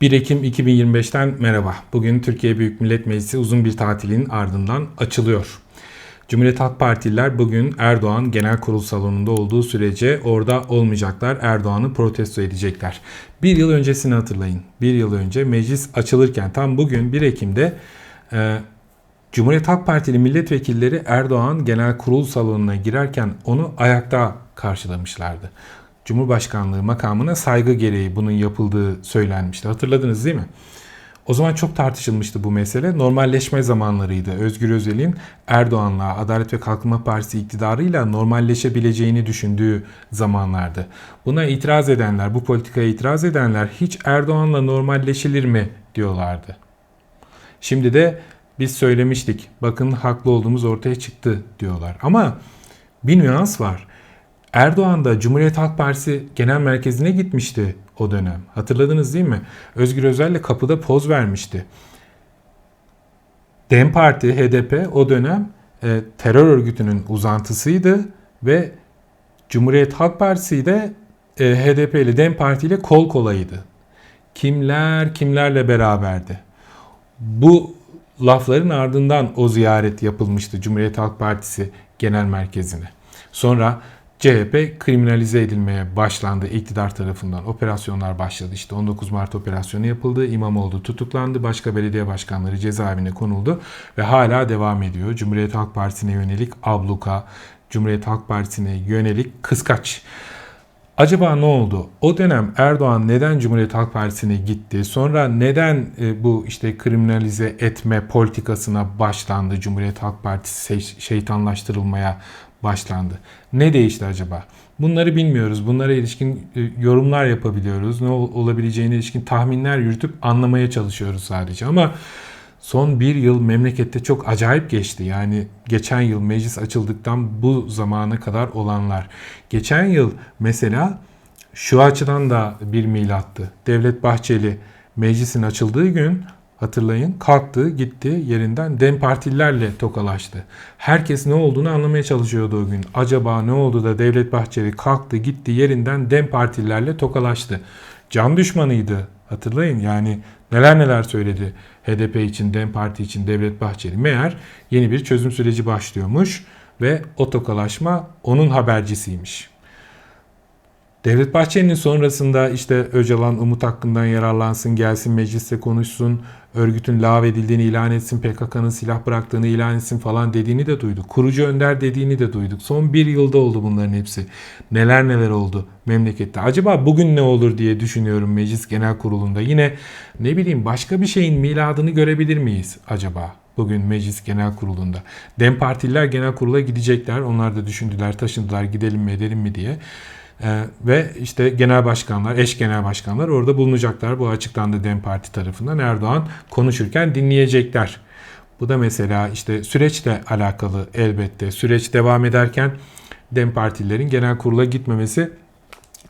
1 Ekim 2025'ten merhaba. Bugün Türkiye Büyük Millet Meclisi uzun bir tatilin ardından açılıyor. Cumhuriyet Halk Partililer bugün Erdoğan Genel Kurul salonunda olduğu sürece orada olmayacaklar. Erdoğan'ı protesto edecekler. Bir yıl öncesini hatırlayın. Bir yıl önce meclis açılırken tam bugün 1 Ekim'de e, Cumhuriyet Halk Partili milletvekilleri Erdoğan Genel Kurul salonuna girerken onu ayakta karşılamışlardı. Cumhurbaşkanlığı makamına saygı gereği bunun yapıldığı söylenmişti. Hatırladınız değil mi? O zaman çok tartışılmıştı bu mesele. Normalleşme zamanlarıydı. Özgür Özel'in Erdoğan'la, Adalet ve Kalkınma Partisi iktidarıyla normalleşebileceğini düşündüğü zamanlardı. Buna itiraz edenler, bu politikaya itiraz edenler hiç Erdoğan'la normalleşilir mi diyorlardı. Şimdi de biz söylemiştik. Bakın haklı olduğumuz ortaya çıktı diyorlar. Ama bir nüans var. Erdoğan da Cumhuriyet Halk Partisi Genel Merkezi'ne gitmişti o dönem. Hatırladınız değil mi? Özgür Özel'le kapıda poz vermişti. DEM Parti, HDP o dönem e, terör örgütünün uzantısıydı ve Cumhuriyet Halk Partisi de e, HDP ile DEM Parti ile kol kolaydı. Kimler kimlerle beraberdi. Bu lafların ardından o ziyaret yapılmıştı Cumhuriyet Halk Partisi Genel Merkezi'ne. Sonra CHP kriminalize edilmeye başlandı iktidar tarafından. Operasyonlar başladı. İşte 19 Mart operasyonu yapıldı. İmamoğlu tutuklandı. Başka belediye başkanları cezaevine konuldu ve hala devam ediyor. Cumhuriyet Halk Partisi'ne yönelik abluka, Cumhuriyet Halk Partisi'ne yönelik kıskaç. Acaba ne oldu? O dönem Erdoğan neden Cumhuriyet Halk Partisi'ne gitti? Sonra neden e, bu işte kriminalize etme politikasına başlandı? Cumhuriyet Halk Partisi şeytanlaştırılmaya başlandı. Ne değişti acaba? Bunları bilmiyoruz. Bunlara ilişkin e, yorumlar yapabiliyoruz. Ne olabileceğine ilişkin tahminler yürütüp anlamaya çalışıyoruz sadece. Ama son bir yıl memlekette çok acayip geçti. Yani geçen yıl meclis açıldıktan bu zamana kadar olanlar. Geçen yıl mesela şu açıdan da bir milattı. Devlet Bahçeli meclisin açıldığı gün hatırlayın kalktı gitti yerinden Dem Partililerle tokalaştı. Herkes ne olduğunu anlamaya çalışıyordu o gün. Acaba ne oldu da Devlet Bahçeli kalktı gitti yerinden Dem Partililerle tokalaştı. Can düşmanıydı hatırlayın yani neler neler söyledi HDP için Dem Parti için Devlet Bahçeli. Meğer yeni bir çözüm süreci başlıyormuş ve o tokalaşma onun habercisiymiş. Devlet Bahçeli'nin sonrasında işte Öcalan Umut hakkından yararlansın, gelsin mecliste konuşsun, örgütün lağvedildiğini ilan etsin, PKK'nın silah bıraktığını ilan etsin falan dediğini de duyduk. Kurucu önder dediğini de duyduk. Son bir yılda oldu bunların hepsi. Neler neler oldu memlekette. Acaba bugün ne olur diye düşünüyorum meclis genel kurulunda. Yine ne bileyim başka bir şeyin miladını görebilir miyiz acaba? Bugün meclis genel kurulunda. Dem Partililer genel kurula gidecekler. Onlar da düşündüler, taşındılar gidelim mi edelim mi diye. Ee, ve işte genel başkanlar, eş genel başkanlar orada bulunacaklar. Bu açıklandı DEM Parti tarafından. Erdoğan konuşurken dinleyecekler. Bu da mesela işte süreçle alakalı elbette. Süreç devam ederken DEM Partililerin genel kurula gitmemesi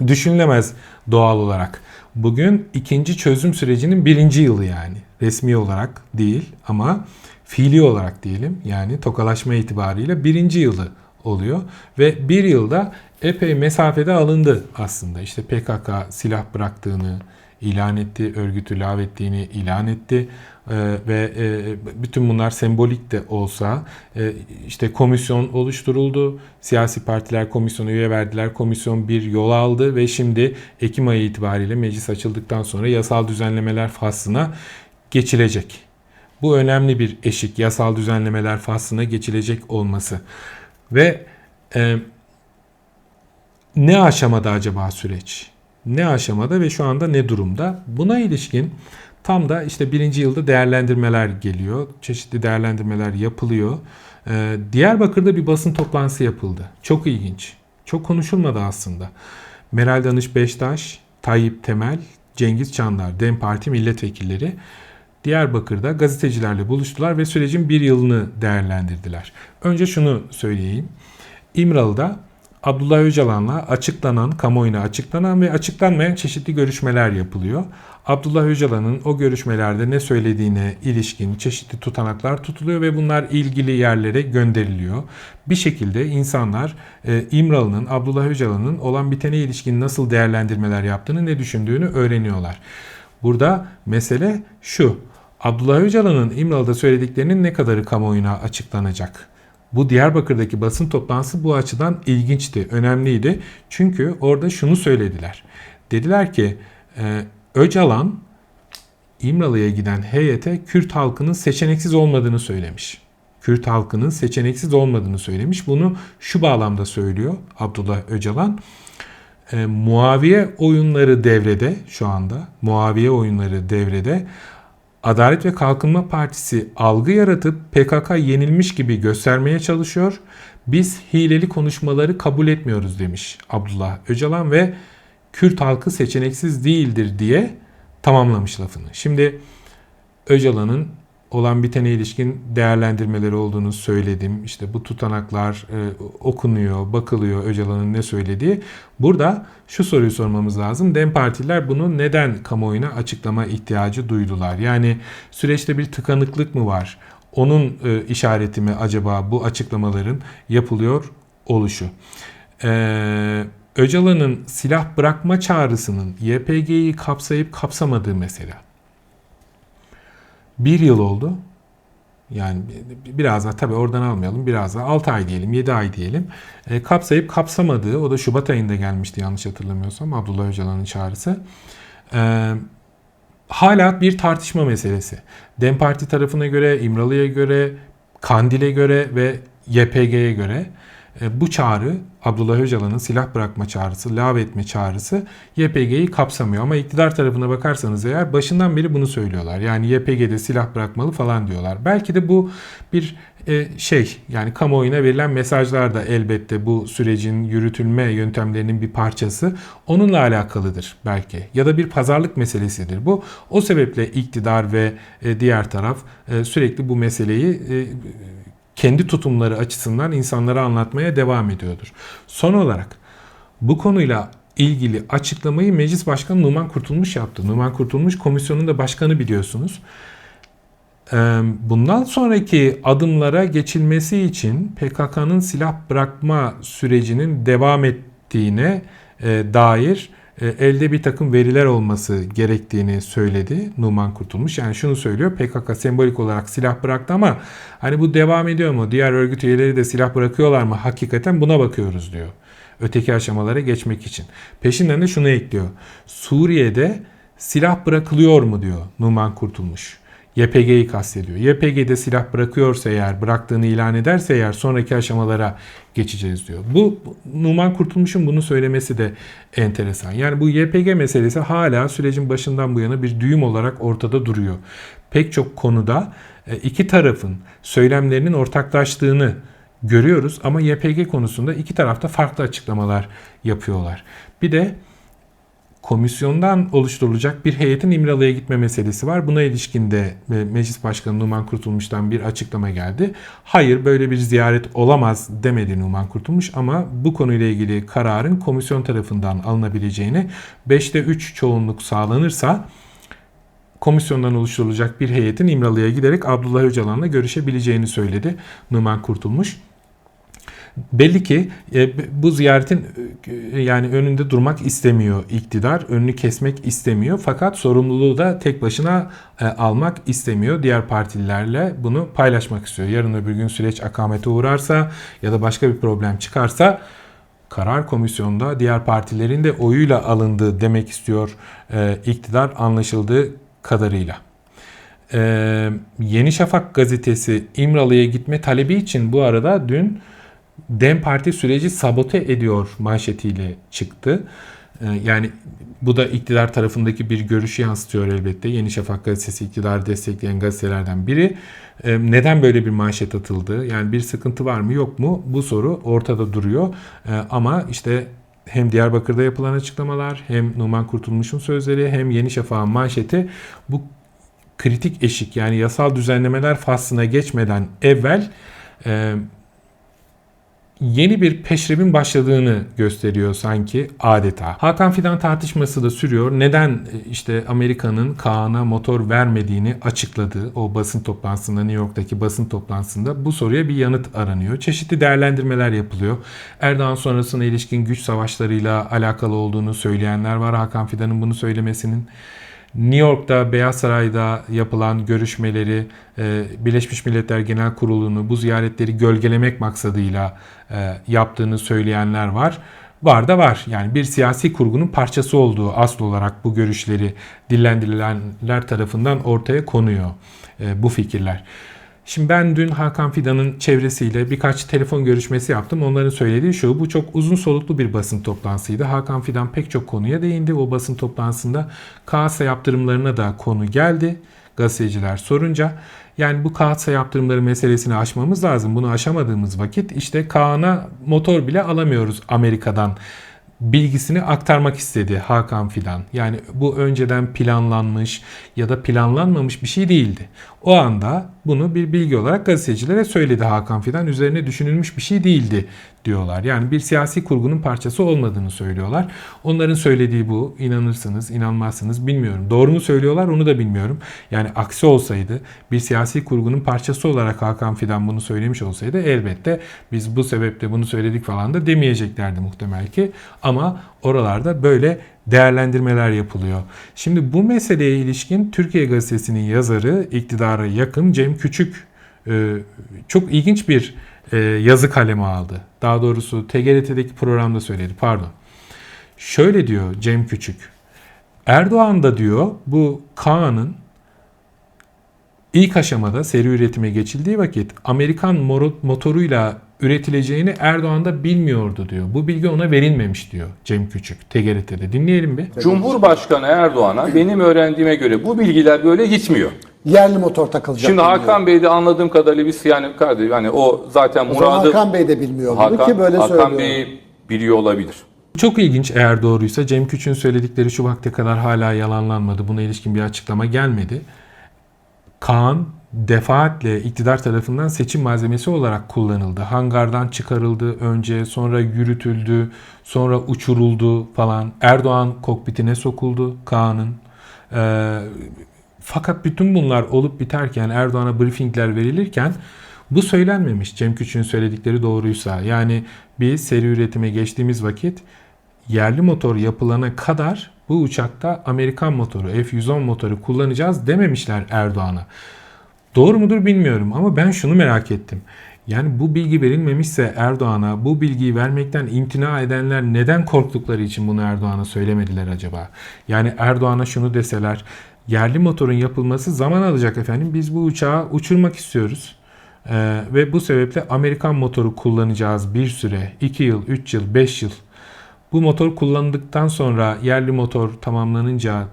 düşünülemez doğal olarak. Bugün ikinci çözüm sürecinin birinci yılı yani. Resmi olarak değil ama fiili olarak diyelim. Yani tokalaşma itibariyle birinci yılı oluyor. Ve bir yılda epey mesafede alındı aslında. İşte PKK silah bıraktığını ilan etti, örgütü lağvettiğini ilan etti ee, ve e, bütün bunlar sembolik de olsa e, işte komisyon oluşturuldu. Siyasi partiler komisyona üye verdiler. Komisyon bir yol aldı ve şimdi Ekim ayı itibariyle meclis açıldıktan sonra yasal düzenlemeler faslına geçilecek. Bu önemli bir eşik. Yasal düzenlemeler faslına geçilecek olması. Ve e, ne aşamada acaba süreç? Ne aşamada ve şu anda ne durumda? Buna ilişkin tam da işte birinci yılda değerlendirmeler geliyor. Çeşitli değerlendirmeler yapılıyor. Ee, Diyarbakır'da bir basın toplantısı yapıldı. Çok ilginç. Çok konuşulmadı aslında. Meral Danış Beştaş, Tayyip Temel, Cengiz Çandar, DEM Parti milletvekilleri Diyarbakır'da gazetecilerle buluştular ve sürecin bir yılını değerlendirdiler. Önce şunu söyleyeyim. İmralı'da Abdullah Öcalan'la açıklanan, kamuoyuna açıklanan ve açıklanmayan çeşitli görüşmeler yapılıyor. Abdullah Öcalan'ın o görüşmelerde ne söylediğine ilişkin çeşitli tutanaklar tutuluyor ve bunlar ilgili yerlere gönderiliyor. Bir şekilde insanlar e, İmralı'nın, Abdullah Öcalan'ın olan bitene ilişkin nasıl değerlendirmeler yaptığını, ne düşündüğünü öğreniyorlar. Burada mesele şu. Abdullah Öcalan'ın İmralı'da söylediklerinin ne kadarı kamuoyuna açıklanacak? Bu Diyarbakır'daki basın toplantısı bu açıdan ilginçti, önemliydi. Çünkü orada şunu söylediler. Dediler ki e, Öcalan İmralı'ya giden heyete Kürt halkının seçeneksiz olmadığını söylemiş. Kürt halkının seçeneksiz olmadığını söylemiş. Bunu şu bağlamda söylüyor Abdullah Öcalan. E, Muaviye oyunları devrede şu anda. Muaviye oyunları devrede. Adalet ve Kalkınma Partisi algı yaratıp PKK yenilmiş gibi göstermeye çalışıyor. Biz hileli konuşmaları kabul etmiyoruz demiş Abdullah Öcalan ve Kürt halkı seçeneksiz değildir diye tamamlamış lafını. Şimdi Öcalan'ın olan bitene ilişkin değerlendirmeleri olduğunu söyledim. İşte bu tutanaklar e, okunuyor, bakılıyor Öcalan'ın ne söylediği. Burada şu soruyu sormamız lazım. Dem partiler bunu neden kamuoyuna açıklama ihtiyacı duydular? Yani süreçte bir tıkanıklık mı var? Onun e, işareti mi acaba bu açıklamaların yapılıyor oluşu? Eee Öcalan'ın silah bırakma çağrısının YPG'yi kapsayıp kapsamadığı mesela. Bir yıl oldu. Yani biraz daha tabii oradan almayalım. Biraz daha 6 ay diyelim, 7 ay diyelim. E, kapsayıp kapsamadığı, o da Şubat ayında gelmişti yanlış hatırlamıyorsam Abdullah Öcalan'ın çağrısı. E, hala bir tartışma meselesi. Dem Parti tarafına göre, İmralı'ya göre, Kandil'e göre ve YPG'ye göre bu çağrı Abdullah Öcalan'ın silah bırakma çağrısı, lav etme çağrısı YPG'yi kapsamıyor. Ama iktidar tarafına bakarsanız eğer başından beri bunu söylüyorlar. Yani YPG'de silah bırakmalı falan diyorlar. Belki de bu bir e, şey yani kamuoyuna verilen mesajlar da elbette bu sürecin yürütülme yöntemlerinin bir parçası. Onunla alakalıdır belki. Ya da bir pazarlık meselesidir bu. O sebeple iktidar ve e, diğer taraf sürekli bu meseleyi kendi tutumları açısından insanlara anlatmaya devam ediyordur. Son olarak bu konuyla ilgili açıklamayı Meclis Başkanı Numan Kurtulmuş yaptı. Numan Kurtulmuş komisyonun da başkanı biliyorsunuz. Bundan sonraki adımlara geçilmesi için PKK'nın silah bırakma sürecinin devam ettiğine dair e, elde bir takım veriler olması gerektiğini söyledi Numan Kurtulmuş. Yani şunu söylüyor PKK sembolik olarak silah bıraktı ama hani bu devam ediyor mu? Diğer örgüt üyeleri de silah bırakıyorlar mı? Hakikaten buna bakıyoruz diyor. Öteki aşamalara geçmek için. Peşinden de şunu ekliyor. Suriye'de silah bırakılıyor mu diyor Numan Kurtulmuş. YPG'yi kastediyor. YPG'de silah bırakıyorsa eğer, bıraktığını ilan ederse eğer sonraki aşamalara geçeceğiz diyor. Bu Numan Kurtulmuş'un bunu söylemesi de enteresan. Yani bu YPG meselesi hala sürecin başından bu yana bir düğüm olarak ortada duruyor. Pek çok konuda e, iki tarafın söylemlerinin ortaklaştığını görüyoruz ama YPG konusunda iki tarafta farklı açıklamalar yapıyorlar. Bir de komisyondan oluşturulacak bir heyetin İmralı'ya gitme meselesi var. Buna ilişkin de e, Meclis Başkanı Numan Kurtulmuş'tan bir açıklama geldi. Hayır böyle bir ziyaret olamaz demedi Numan Kurtulmuş ama bu konuyla ilgili kararın komisyon tarafından alınabileceğini 5'te 3 çoğunluk sağlanırsa komisyondan oluşturulacak bir heyetin İmralı'ya giderek Abdullah Öcalan'la görüşebileceğini söyledi Numan Kurtulmuş. Belli ki e, bu ziyaretin e, yani önünde durmak istemiyor iktidar, önünü kesmek istemiyor. Fakat sorumluluğu da tek başına e, almak istemiyor. Diğer partililerle bunu paylaşmak istiyor. Yarın öbür gün süreç akamete uğrarsa ya da başka bir problem çıkarsa karar komisyonunda diğer partilerin de oyuyla alındığı demek istiyor iktidar anlaşıldığı kadarıyla. Ee, Yeni Şafak gazetesi İmralı'ya gitme talebi için bu arada dün Dem Parti süreci sabote ediyor manşetiyle çıktı. Ee, yani bu da iktidar tarafındaki bir görüşü yansıtıyor elbette. Yeni Şafak gazetesi iktidarı destekleyen gazetelerden biri. Ee, neden böyle bir manşet atıldı? Yani bir sıkıntı var mı yok mu? Bu soru ortada duruyor. Ee, ama işte hem Diyarbakır'da yapılan açıklamalar hem Numan Kurtulmuş'un sözleri hem Yeni Şafak'ın manşeti bu kritik eşik yani yasal düzenlemeler faslına geçmeden evvel e, yeni bir peşrebin başladığını gösteriyor sanki adeta. Hakan Fidan tartışması da sürüyor. Neden e, işte Amerika'nın Kaan'a motor vermediğini açıkladı o basın toplantısında New York'taki basın toplantısında bu soruya bir yanıt aranıyor. Çeşitli değerlendirmeler yapılıyor. Erdoğan sonrasına ilişkin güç savaşlarıyla alakalı olduğunu söyleyenler var. Hakan Fidan'ın bunu söylemesinin New York'ta Beyaz Saray'da yapılan görüşmeleri e, Birleşmiş Milletler Genel Kurulu'nu bu ziyaretleri gölgelemek maksadıyla e, yaptığını söyleyenler var. Var da var. Yani bir siyasi kurgunun parçası olduğu asıl olarak bu görüşleri dillendirilenler tarafından ortaya konuyor e, bu fikirler. Şimdi ben dün Hakan Fidan'ın çevresiyle birkaç telefon görüşmesi yaptım. Onların söylediği şu, bu çok uzun soluklu bir basın toplantısıydı. Hakan Fidan pek çok konuya değindi. O basın toplantısında KASA yaptırımlarına da konu geldi. Gazeteciler sorunca. Yani bu KASA yaptırımları meselesini aşmamız lazım. Bunu aşamadığımız vakit işte Kaan'a motor bile alamıyoruz Amerika'dan bilgisini aktarmak istedi Hakan Fidan. Yani bu önceden planlanmış ya da planlanmamış bir şey değildi. O anda bunu bir bilgi olarak gazetecilere söyledi Hakan Fidan. Üzerine düşünülmüş bir şey değildi diyorlar. Yani bir siyasi kurgunun parçası olmadığını söylüyorlar. Onların söylediği bu. İnanırsınız, inanmazsınız bilmiyorum. Doğru mu söylüyorlar onu da bilmiyorum. Yani aksi olsaydı bir siyasi kurgunun parçası olarak Hakan Fidan bunu söylemiş olsaydı elbette biz bu sebeple bunu söyledik falan da demeyeceklerdi muhtemel ki. Ama oralarda böyle değerlendirmeler yapılıyor. Şimdi bu meseleye ilişkin Türkiye Gazetesi'nin yazarı iktidara yakın Cem Küçük e, çok ilginç bir e, yazı kalemi aldı. Daha doğrusu TGRT'deki programda söyledi pardon. Şöyle diyor Cem Küçük. Erdoğan da diyor bu Kaan'ın ilk aşamada seri üretime geçildiği vakit Amerikan motoruyla üretileceğini Erdoğan da bilmiyordu diyor. Bu bilgi ona verilmemiş diyor Cem Küçük TGRT'de. Dinleyelim bir. Cumhurbaşkanı Erdoğan'a benim öğrendiğime göre bu bilgiler böyle gitmiyor. Yerli motor takılacak. Şimdi. Hakan Bey de anladığım kadarıyla biz yani kardeşim yani o zaten O muradı Hakan Bey de bilmiyor bunu Hakan, ki böyle Hakan söylüyor. Bey biliyor olabilir. Çok ilginç eğer doğruysa Cem Küçük'ün söyledikleri şu vakte kadar hala yalanlanmadı. Buna ilişkin bir açıklama gelmedi. Kaan defaatle iktidar tarafından seçim malzemesi olarak kullanıldı. Hangardan çıkarıldı önce, sonra yürütüldü, sonra uçuruldu falan. Erdoğan kokpitine sokuldu Kaan'ın. Ee, fakat bütün bunlar olup biterken Erdoğan'a briefingler verilirken bu söylenmemiş Cem Küçük'ün söyledikleri doğruysa. Yani bir seri üretime geçtiğimiz vakit yerli motor yapılana kadar bu uçakta Amerikan motoru F-110 motoru kullanacağız dememişler Erdoğan'a. Doğru mudur bilmiyorum ama ben şunu merak ettim. Yani bu bilgi verilmemişse Erdoğan'a bu bilgiyi vermekten imtina edenler neden korktukları için bunu Erdoğan'a söylemediler acaba? Yani Erdoğan'a şunu deseler yerli motorun yapılması zaman alacak efendim biz bu uçağı uçurmak istiyoruz. Ee, ve bu sebeple Amerikan motoru kullanacağız bir süre 2 yıl, 3 yıl, 5 yıl. Bu motor kullanıldıktan sonra yerli motor tamamlanınca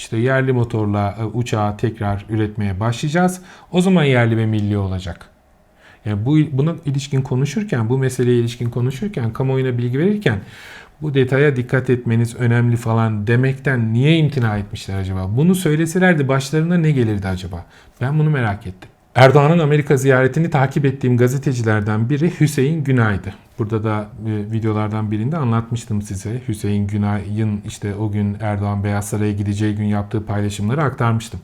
işte yerli motorla e, uçağı tekrar üretmeye başlayacağız. O zaman yerli ve milli olacak. Yani bu buna ilişkin konuşurken, bu meseleye ilişkin konuşurken, kamuoyuna bilgi verirken bu detaya dikkat etmeniz önemli falan demekten niye imtina etmişler acaba? Bunu söyleselerdi başlarına ne gelirdi acaba? Ben bunu merak ettim. Erdoğan'ın Amerika ziyaretini takip ettiğim gazetecilerden biri Hüseyin Günay'dı. Burada da e, videolardan birinde anlatmıştım size. Hüseyin Günay'ın işte o gün Erdoğan Beyaz Saray'a gideceği gün yaptığı paylaşımları aktarmıştım.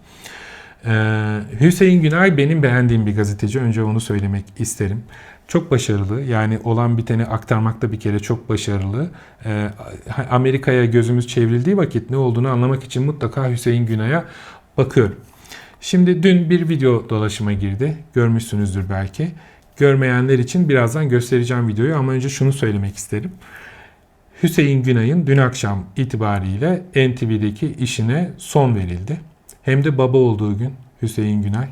Ee, Hüseyin Günay benim beğendiğim bir gazeteci. Önce onu söylemek isterim. Çok başarılı. Yani olan biteni aktarmakta bir kere çok başarılı. Ee, Amerika'ya gözümüz çevrildiği vakit ne olduğunu anlamak için mutlaka Hüseyin Günay'a bakıyorum. Şimdi dün bir video dolaşıma girdi. Görmüşsünüzdür belki. Görmeyenler için birazdan göstereceğim videoyu ama önce şunu söylemek isterim. Hüseyin Günay'ın dün akşam itibariyle NTV'deki işine son verildi. Hem de baba olduğu gün Hüseyin Günay.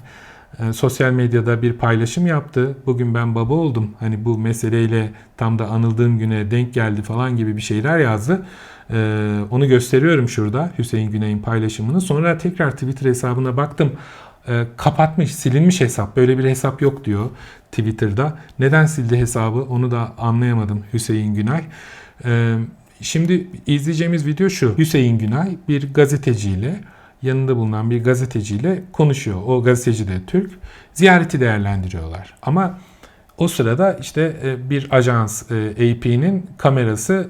E, sosyal medyada bir paylaşım yaptı. Bugün ben baba oldum. Hani bu meseleyle tam da anıldığım güne denk geldi falan gibi bir şeyler yazdı. E, onu gösteriyorum şurada Hüseyin Günay'ın paylaşımını. Sonra tekrar Twitter hesabına baktım. E, kapatmış, silinmiş hesap. Böyle bir hesap yok diyor Twitter'da. Neden sildi hesabı onu da anlayamadım Hüseyin Günay. E, şimdi izleyeceğimiz video şu. Hüseyin Günay bir gazeteciyle yanında bulunan bir gazeteciyle konuşuyor. O gazeteci de Türk. Ziyareti değerlendiriyorlar. Ama o sırada işte bir ajans AP'nin kamerası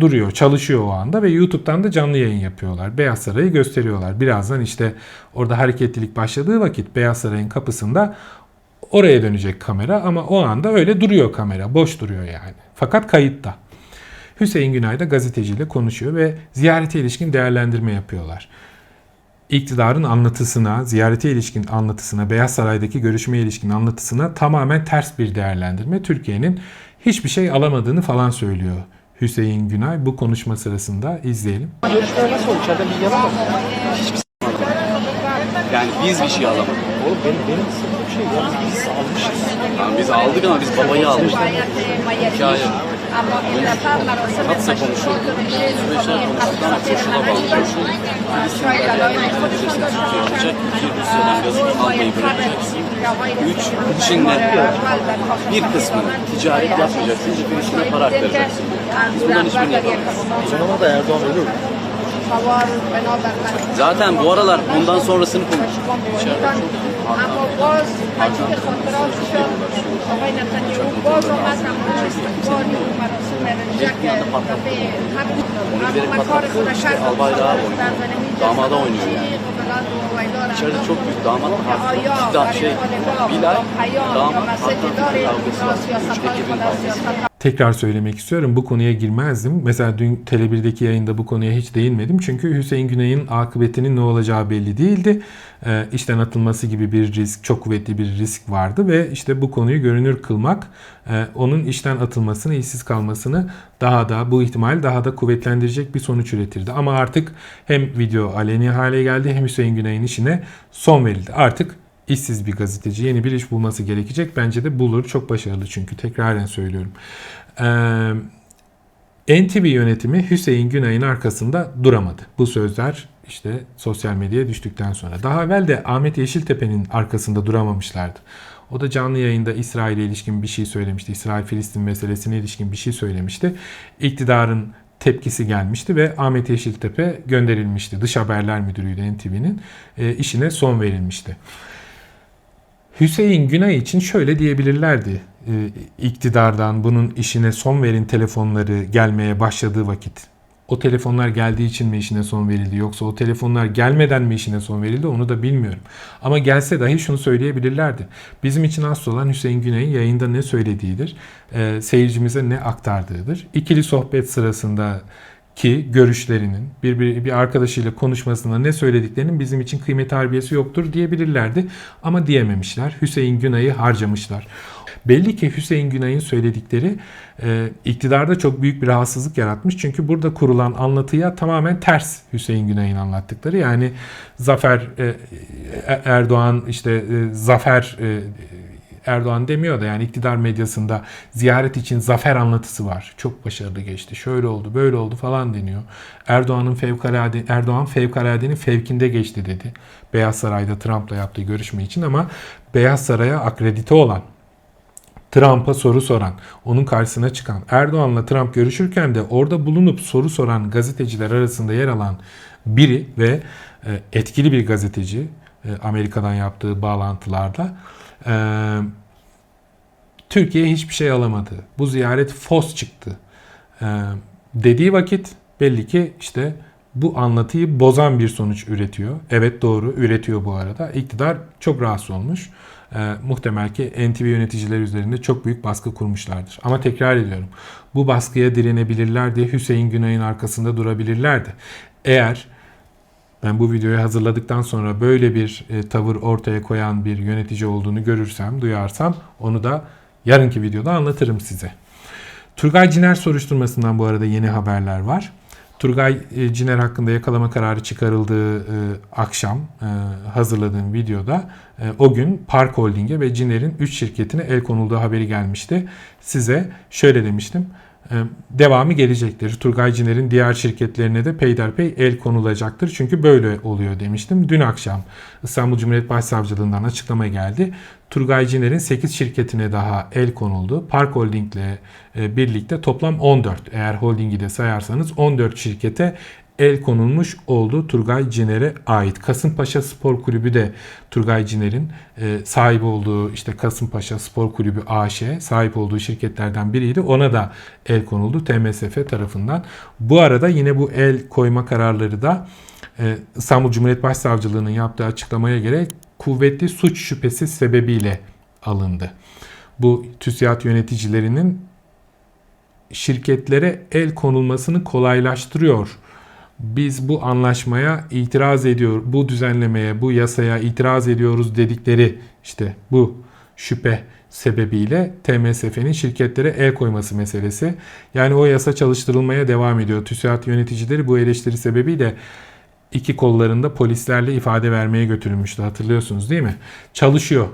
duruyor, çalışıyor o anda ve YouTube'dan da canlı yayın yapıyorlar. Beyaz Saray'ı gösteriyorlar. Birazdan işte orada hareketlilik başladığı vakit Beyaz Saray'ın kapısında oraya dönecek kamera ama o anda öyle duruyor kamera. Boş duruyor yani. Fakat kayıtta. Hüseyin Günay da gazeteciyle konuşuyor ve ziyarete ilişkin değerlendirme yapıyorlar. iktidarın anlatısına, ziyarete ilişkin anlatısına, Beyaz Saray'daki görüşmeye ilişkin anlatısına tamamen ters bir değerlendirme. Türkiye'nin hiçbir şey alamadığını falan söylüyor Hüseyin Günay bu konuşma sırasında izleyelim. Görüşler nasıl oldu? İçeriden bilgi alamadım. Yani biz bir şey alamadık. Oğlum benim, benim istediğim bir şey yok. Biz almışız. Yani biz aldık ama biz babayı aldık. Hikaye. Hatsa konuşuyor. Süreçler konuştuktan koşula bağlı. Yapacak iki Rusya'dan gazı almayı bırakacaksın. Üç, Çin'le bir kısmını ticaret yapmayacaksın. Bir kısmına para aktaracaksın. Biz bundan hiçbirini yapamayız. O zaman da Erdoğan ölür. Zaten bu aralar bundan sonrasını konuşuyor. Damada oynuyor yani. İçeride çok büyük damat hatta şey Bilal damat hatta kavgası var. Tekrar söylemek istiyorum bu konuya girmezdim. Mesela dün Tele1'deki yayında bu konuya hiç değinmedim. Çünkü Hüseyin Güney'in akıbetinin ne olacağı belli değildi. Ee, işten atılması gibi bir risk, çok kuvvetli bir risk vardı ve işte bu konuyu görünür kılmak e, onun işten atılmasını, işsiz kalmasını daha da bu ihtimal daha da kuvvetlendirecek bir sonuç üretirdi. Ama artık hem video aleni hale geldi hem Hüseyin Güney'in işine son verildi. Artık işsiz bir gazeteci yeni bir iş bulması gerekecek. Bence de bulur. Çok başarılı çünkü. Tekraren söylüyorum. Ee, NTV yönetimi Hüseyin Günay'ın arkasında duramadı. Bu sözler işte sosyal medyaya düştükten sonra. Daha evvel de Ahmet Yeşiltepe'nin arkasında duramamışlardı. O da canlı yayında İsrail'e ilişkin bir şey söylemişti. İsrail-Filistin meselesine ilişkin bir şey söylemişti. İktidarın tepkisi gelmişti ve Ahmet Yeşiltepe gönderilmişti. Dış Haberler Müdürü'ydü NTV'nin. E, işine son verilmişti. Hüseyin Günay için şöyle diyebilirlerdi. E, iktidardan bunun işine son verin telefonları gelmeye başladığı vakit. O telefonlar geldiği için mi işine son verildi yoksa o telefonlar gelmeden mi işine son verildi onu da bilmiyorum. Ama gelse dahi şunu söyleyebilirlerdi. Bizim için asıl olan Hüseyin Güney'in yayında ne söylediğidir, e, seyircimize ne aktardığıdır. İkili sohbet sırasında ki görüşlerinin bir, bir, arkadaşıyla konuşmasında ne söylediklerinin bizim için kıymet harbiyesi yoktur diyebilirlerdi. Ama diyememişler. Hüseyin Günay'ı harcamışlar. Belli ki Hüseyin Günay'ın söyledikleri e, iktidarda çok büyük bir rahatsızlık yaratmış. Çünkü burada kurulan anlatıya tamamen ters Hüseyin Günay'ın anlattıkları. Yani Zafer e, Erdoğan işte e, Zafer e, Erdoğan demiyor da yani iktidar medyasında ziyaret için zafer anlatısı var. Çok başarılı geçti. Şöyle oldu, böyle oldu falan deniyor. Erdoğan'ın fevkalade Erdoğan fevkaladenin fevkinde geçti dedi. Beyaz Saray'da Trump'la yaptığı görüşme için ama Beyaz Saray'a akredite olan Trump'a soru soran, onun karşısına çıkan, Erdoğan'la Trump görüşürken de orada bulunup soru soran gazeteciler arasında yer alan biri ve e, etkili bir gazeteci e, Amerika'dan yaptığı bağlantılarda e, Türkiye hiçbir şey alamadı. Bu ziyaret fos çıktı. Dediği vakit belli ki işte bu anlatıyı bozan bir sonuç üretiyor. Evet doğru üretiyor bu arada. İktidar çok rahatsız olmuş. E, muhtemel ki NTV yöneticiler üzerinde çok büyük baskı kurmuşlardır. Ama tekrar ediyorum. Bu baskıya direnebilirlerdi. Hüseyin Günay'ın arkasında durabilirlerdi. Eğer ben bu videoyu hazırladıktan sonra böyle bir e, tavır ortaya koyan bir yönetici olduğunu görürsem, duyarsam onu da yarınki videoda anlatırım size. Turgay Ciner soruşturmasından bu arada yeni haberler var. Turgay e, Ciner hakkında yakalama kararı çıkarıldığı e, akşam e, hazırladığım videoda e, o gün Park Holding'e ve Ciner'in 3 şirketine el konulduğu haberi gelmişti. Size şöyle demiştim. E, devamı gelecektir. Turgay Ciner'in diğer şirketlerine de peyderpey el konulacaktır. Çünkü böyle oluyor demiştim. Dün akşam İstanbul Cumhuriyet Başsavcılığından açıklama geldi. Turgay Ciner'in 8 şirketine daha el konuldu. Park Holding ile e, birlikte toplam 14. Eğer holdingi de sayarsanız 14 şirkete el konulmuş oldu Turgay Ciner'e ait. Kasımpaşa Spor Kulübü de Turgay Ciner'in e, sahip olduğu işte Kasımpaşa Spor Kulübü AŞ sahip olduğu şirketlerden biriydi. Ona da el konuldu TMSF tarafından. Bu arada yine bu el koyma kararları da e, İstanbul Cumhuriyet Başsavcılığı'nın yaptığı açıklamaya göre kuvvetli suç şüphesi sebebiyle alındı. Bu TÜSİAD yöneticilerinin şirketlere el konulmasını kolaylaştırıyor biz bu anlaşmaya itiraz ediyor, bu düzenlemeye, bu yasaya itiraz ediyoruz dedikleri işte bu şüphe sebebiyle TMSF'nin şirketlere el koyması meselesi. Yani o yasa çalıştırılmaya devam ediyor. TÜSİAD yöneticileri bu eleştiri sebebiyle iki kollarında polislerle ifade vermeye götürülmüştü hatırlıyorsunuz değil mi? Çalışıyor.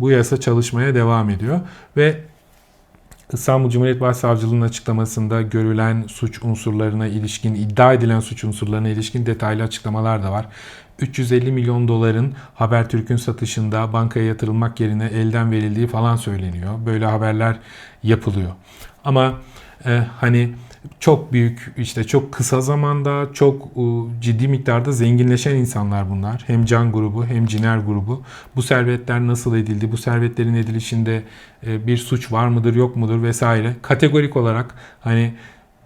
Bu yasa çalışmaya devam ediyor ve İstanbul Cumhuriyet Başsavcılığı'nın açıklamasında görülen suç unsurlarına ilişkin, iddia edilen suç unsurlarına ilişkin detaylı açıklamalar da var. 350 milyon doların Habertürk'ün satışında bankaya yatırılmak yerine elden verildiği falan söyleniyor. Böyle haberler yapılıyor. Ama e, hani çok büyük işte çok kısa zamanda çok ciddi miktarda zenginleşen insanlar bunlar. Hem Can grubu hem Ciner grubu. Bu servetler nasıl edildi? Bu servetlerin edilişinde e, bir suç var mıdır yok mudur vesaire. Kategorik olarak hani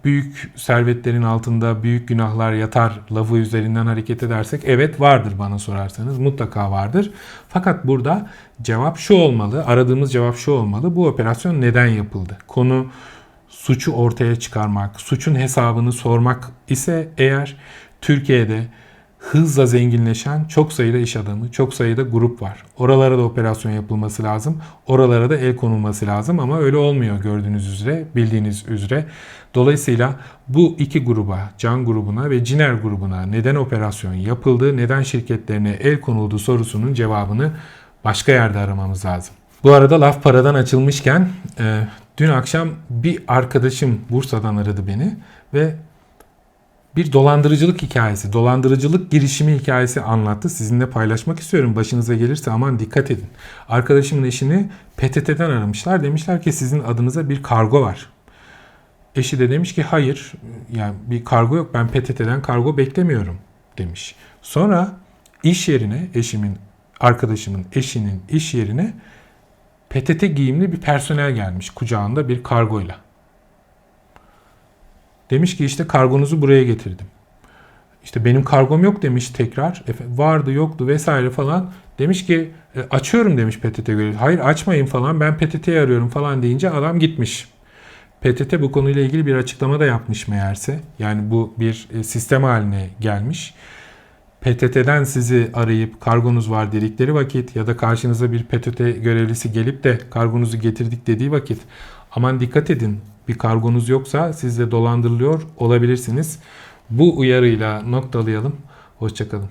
büyük servetlerin altında büyük günahlar yatar lafı üzerinden hareket edersek evet vardır bana sorarsanız mutlaka vardır. Fakat burada cevap şu olmalı aradığımız cevap şu olmalı bu operasyon neden yapıldı? Konu suçu ortaya çıkarmak, suçun hesabını sormak ise eğer Türkiye'de hızla zenginleşen çok sayıda iş adamı, çok sayıda grup var. Oralara da operasyon yapılması lazım. Oralara da el konulması lazım ama öyle olmuyor gördüğünüz üzere, bildiğiniz üzere. Dolayısıyla bu iki gruba, Can grubuna ve Ciner grubuna neden operasyon yapıldı, neden şirketlerine el konuldu sorusunun cevabını başka yerde aramamız lazım. Bu arada laf paradan açılmışken e, dün akşam bir arkadaşım Bursa'dan aradı beni ve bir dolandırıcılık hikayesi, dolandırıcılık girişimi hikayesi anlattı. Sizinle paylaşmak istiyorum. Başınıza gelirse aman dikkat edin. Arkadaşımın eşini PTT'den aramışlar. Demişler ki sizin adınıza bir kargo var. Eşi de demiş ki hayır yani bir kargo yok ben PTT'den kargo beklemiyorum demiş. Sonra iş yerine eşimin arkadaşımın eşinin iş yerine PTT giyimli bir personel gelmiş kucağında bir kargoyla. Demiş ki işte kargonuzu buraya getirdim. İşte benim kargom yok demiş tekrar. Efe, vardı yoktu vesaire falan. Demiş ki "E, açıyorum demiş PTT göre. Hayır açmayın falan ben PTT'yi arıyorum falan deyince adam gitmiş. PTT bu konuyla ilgili bir açıklama da yapmış meğerse. Yani bu bir e, sistem haline gelmiş. PTT'den sizi arayıp kargonuz var dedikleri vakit ya da karşınıza bir PTT görevlisi gelip de kargonuzu getirdik dediği vakit aman dikkat edin bir kargonuz yoksa siz de dolandırılıyor olabilirsiniz. Bu uyarıyla noktalayalım. Hoşçakalın.